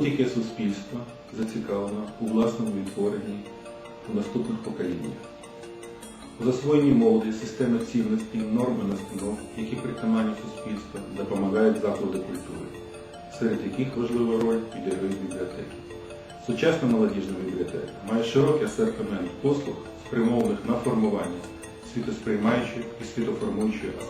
Будь-яке суспільство зацікавлено у власному відтворенні у наступних поколіннях. У засвоєнні молоді системи цінностей, норм і настанов, які притаманні суспільства, допомагають заклади культури, серед яких важливу роль відіграють бібліотеки. Сучасна молодіжна бібліотека має широкий асортимент послуг, спрямованих на формування світосприймаючої і освіти.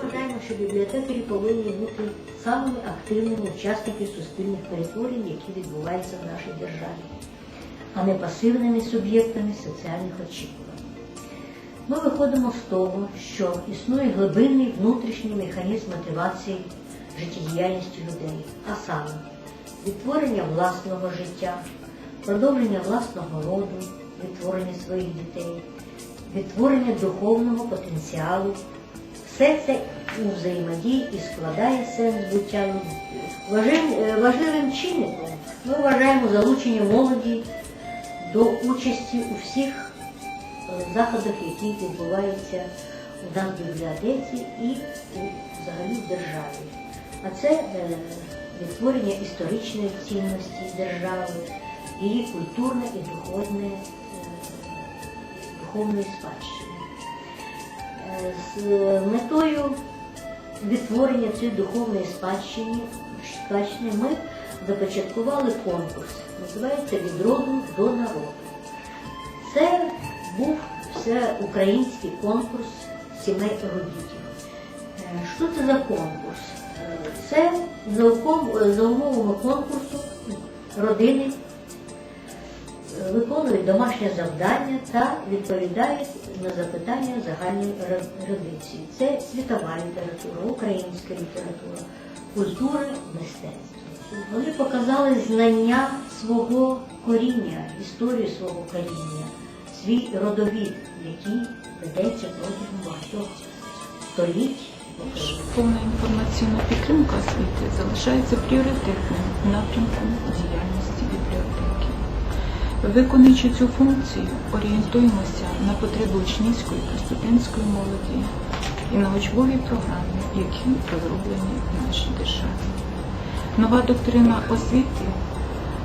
Вважаємо, що бібліотекарі повинні бути самими активними учасниками суспільних перетворень, які відбуваються в нашій державі, а не пасивними суб'єктами соціальних очікувань. Ми виходимо з того, що існує глибинний внутрішній механізм мотивації життєдіяльності людей, а саме відтворення власного життя, продовження власного роду, відтворення своїх дітей, відтворення духовного потенціалу. Все це у взаємодії і складає сенс буття. Важливим, е, чинником ми вважаємо залучення молоді до участі у всіх е, заходах, які відбуваються у нас бібліотеці і взагалі в державі. А це е, відтворення історичної цінності держави, її культурне і духовне, духовної спадщини. Е, З метою відтворення цієї духовної спадщини, спадщини ми започаткували конкурс, називається Від до народу. Це був всеукраїнський конкурс сімей ерудитів. Е, Що це за конкурс? Е, Це за умов- умовами конкурсу родини виконують домашнє завдання та відповідають на запитання загальної ре- ерудиції. Це світова література, українська література, культура, мистецтво. Вони показали знання свого коріння, історію свого коріння, свій родовід, який ведеться протягом багатьох століть. Повна інформаційна підтримка освіти залишається пріоритетним напрямком діяльності. Виконуючи цю функцію, орієнтуємося на потреби учнівської та студентської молоді і на учбові програми, які розроблені в нашій державі. Нова доктрина освіти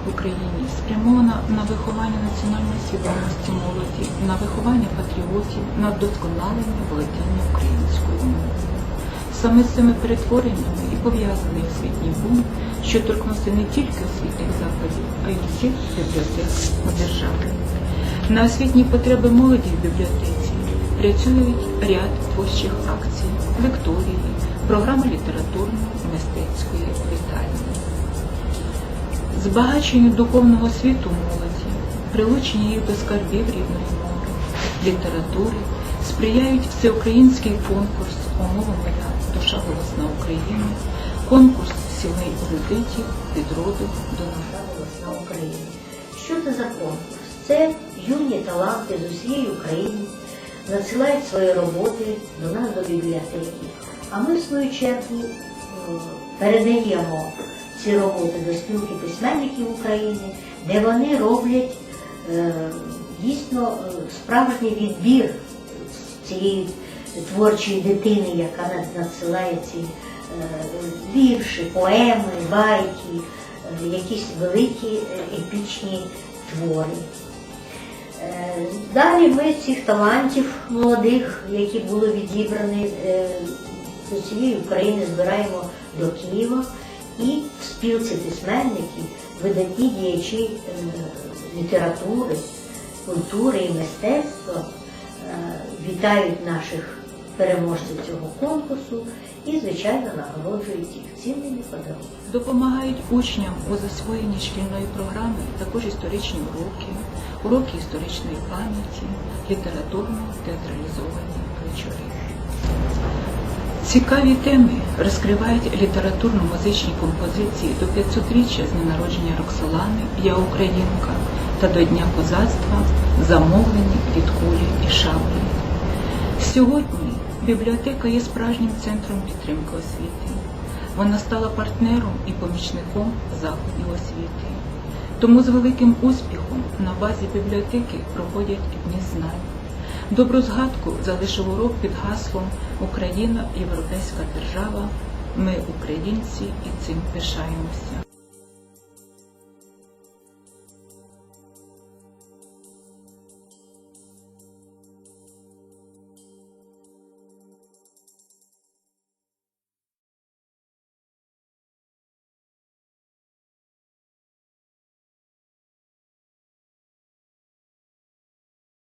в Україні спрямована на виховання національної свідомості молоді, на виховання патріотів, на вдосконалення володіння мовою. Саме з цими перетвореннями і пов'язаний освітній бум, що торкнувся не тільки освітніх закладів, а й всіх бібліотек держави. На освітні потреби молоді в бібліотеці працюють ряд творчих акцій, лекторії, програми літературної, мистецької вітальні. Збагаченню духовного світу молоді, прилучення їх до скарбів рідної мови, літератури сприяють всеукраїнський конкурс «Умова моя, душа голосна України, конкурс сімей ерудитів від роду до народу. Голосна України. Що це за конкурс? Це юні таланти з усієї України надсилають свої роботи до нас до бібліотеки. А ми, в свою чергу, е, передаємо ці роботи до спілки письменників України, де вони роблять е, дійсно е, справжній відбір цієї творчої дитини, яка над- надсилає ці е, вірші, поеми, байки, е, якісь великі е, епічні твори. Далі ми цих талантів молодих, які були відібрані з усієї України, збираємо до Києва і в спілці письменників, видатні діячі літератури, культури і мистецтва вітають наших переможців цього конкурсу і, звичайно, нагороджують їх цінними подарунками. Допомагають учням у засвоєнні шкільної програми також історичні уроки, уроки історичної пам'яті, літературно-театралізовані вечори. Цікаві теми розкривають літературно-музичні композиції до 500-річчя з народження Роксолани Я Українка та до Дня козацтва замовлені від кулі і шаблі. Сьогодні бібліотека є справжнім центром підтримки освіти. Вона стала партнером і помічником заходів освіти. Тому з великим успіхом на базі бібліотеки проходять дні знань. Добру згадку залишив урок під гаслом Україна європейська держава. Ми українці і цим пишаємося.